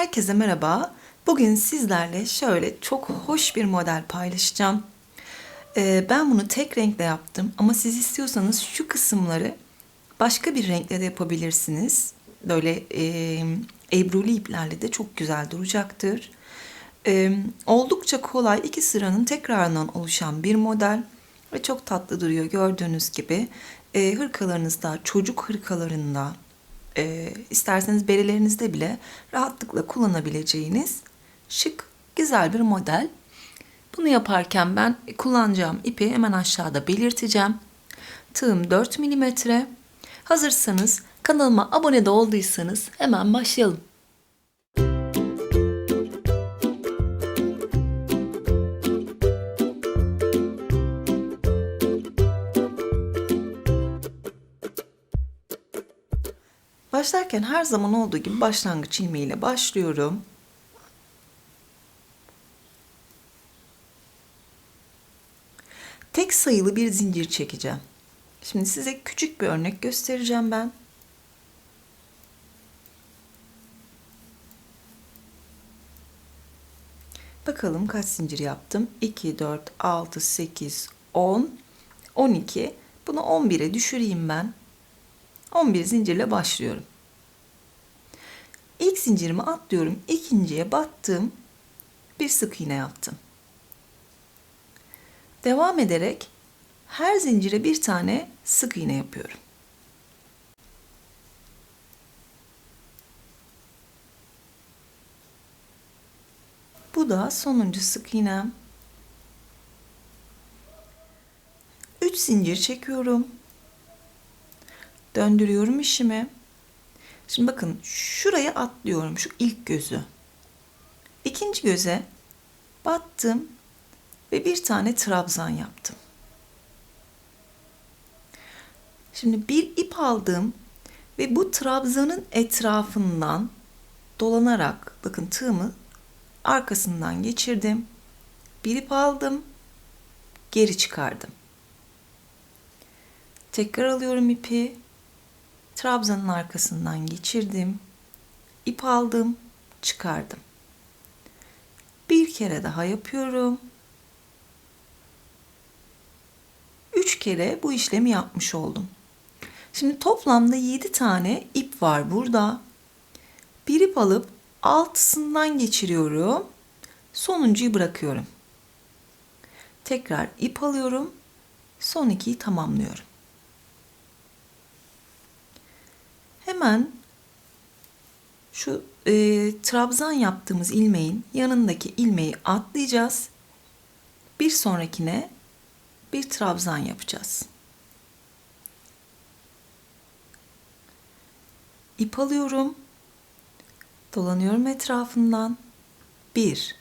Herkese merhaba. Bugün sizlerle şöyle çok hoş bir model paylaşacağım. Ee, ben bunu tek renkle yaptım ama siz istiyorsanız şu kısımları başka bir renkle de yapabilirsiniz. Böyle e, ebruli iplerle de çok güzel duracaktır. Ee, oldukça kolay iki sıranın tekrarından oluşan bir model ve çok tatlı duruyor gördüğünüz gibi. E, hırkalarınızda, çocuk hırkalarında, e, isterseniz berelerinizde bile rahatlıkla kullanabileceğiniz şık, güzel bir model. Bunu yaparken ben kullanacağım ipi hemen aşağıda belirteceğim. Tığım 4 mm. Hazırsanız kanalıma abone de olduysanız hemen başlayalım. Başlarken her zaman olduğu gibi başlangıç ilmeğiyle başlıyorum. Tek sayılı bir zincir çekeceğim. Şimdi size küçük bir örnek göstereceğim ben. Bakalım kaç zincir yaptım? 2, 4, 6, 8, 10, 12. Bunu 11'e düşüreyim ben. 11 zincirle başlıyorum. İlk zincirimi atlıyorum. ikinciye battım. Bir sık iğne yaptım. Devam ederek her zincire bir tane sık iğne yapıyorum. Bu da sonuncu sık iğnem. 3 zincir çekiyorum. Döndürüyorum işimi. Şimdi bakın şuraya atlıyorum şu ilk gözü. İkinci göze battım ve bir tane trabzan yaptım. Şimdi bir ip aldım ve bu trabzanın etrafından dolanarak bakın tığımı arkasından geçirdim. Bir ip aldım, geri çıkardım. Tekrar alıyorum ipi. Trabzanın arkasından geçirdim. ip aldım, çıkardım. Bir kere daha yapıyorum. Üç kere bu işlemi yapmış oldum. Şimdi toplamda yedi tane ip var burada. Bir ip alıp altısından geçiriyorum. Sonuncuyu bırakıyorum. Tekrar ip alıyorum. Son ikiyi tamamlıyorum. Hemen şu e, trabzan yaptığımız ilmeğin yanındaki ilmeği atlayacağız. Bir sonrakine bir trabzan yapacağız. İp alıyorum. Dolanıyorum etrafından. Bir.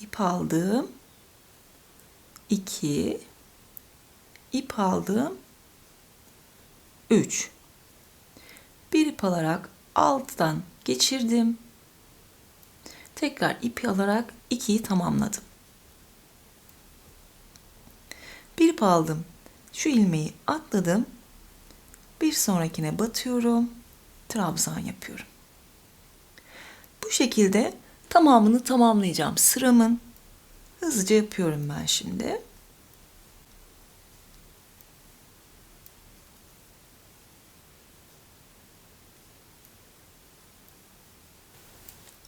İp aldım. İki. İp aldım. Üç bir ip alarak alttan geçirdim. Tekrar ipi alarak ikiyi tamamladım. Bir ip aldım. Şu ilmeği atladım. Bir sonrakine batıyorum. Trabzan yapıyorum. Bu şekilde tamamını tamamlayacağım sıramın. Hızlıca yapıyorum ben şimdi.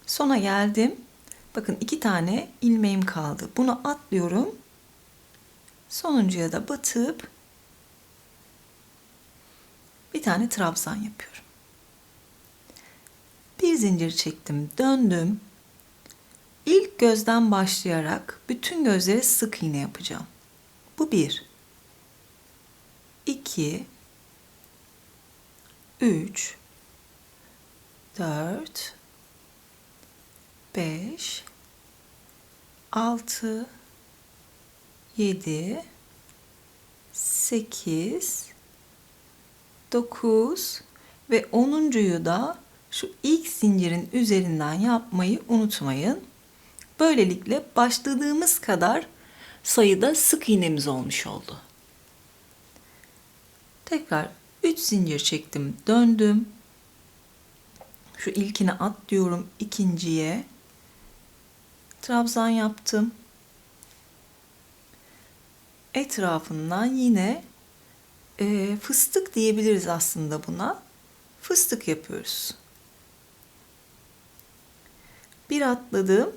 Sona geldim. Bakın iki tane ilmeğim kaldı. Bunu atlıyorum. Sonuncuya da batıp bir tane trabzan yapıyorum. Bir zincir çektim, döndüm. İlk gözden başlayarak bütün gözlere sık iğne yapacağım. Bu bir. İki. Üç. Dört. 5 6 7 8 9 ve 10.yu da şu ilk zincirin üzerinden yapmayı unutmayın. Böylelikle başladığımız kadar sayıda sık iğnemiz olmuş oldu. Tekrar 3 zincir çektim, döndüm. Şu ilkine atlıyorum ikinciye. Trabzan yaptım. Etrafından yine e, fıstık diyebiliriz aslında buna. Fıstık yapıyoruz. Bir atladım,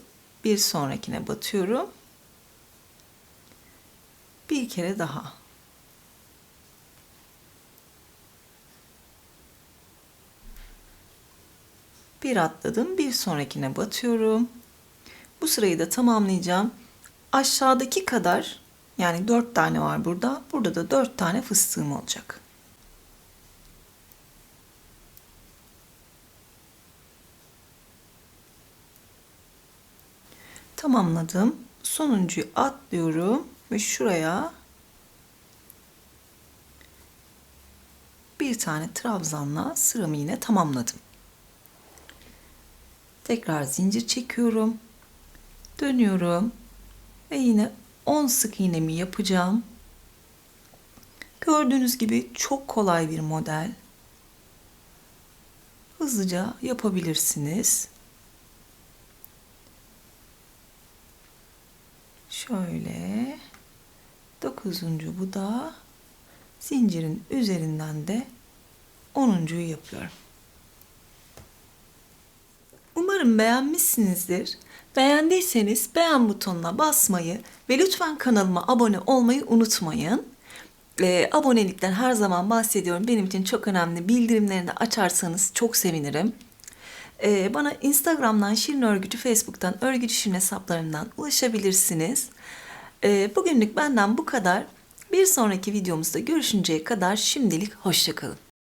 bir sonrakine batıyorum. Bir kere daha. Bir atladım, bir sonrakine batıyorum. Bu sırayı da tamamlayacağım. Aşağıdaki kadar yani 4 tane var burada. Burada da 4 tane fıstığım olacak. Tamamladım. Sonuncuyu atlıyorum ve şuraya bir tane trabzanla sıramı yine tamamladım. Tekrar zincir çekiyorum. Dönüyorum. Ve yine 10 sık iğnemi yapacağım. Gördüğünüz gibi çok kolay bir model. Hızlıca yapabilirsiniz. Şöyle 9. bu da zincirin üzerinden de 10.yu yapıyorum. Umarım beğenmişsinizdir. Beğendiyseniz beğen butonuna basmayı ve lütfen kanalıma abone olmayı unutmayın. Ee, abonelikten her zaman bahsediyorum. Benim için çok önemli. Bildirimlerini de açarsanız çok sevinirim. Ee, bana Instagram'dan Şirin Örgücü, Facebook'tan Örgücü Şirin hesaplarımdan ulaşabilirsiniz. Ee, bugünlük benden bu kadar. Bir sonraki videomuzda görüşünceye kadar şimdilik hoşçakalın.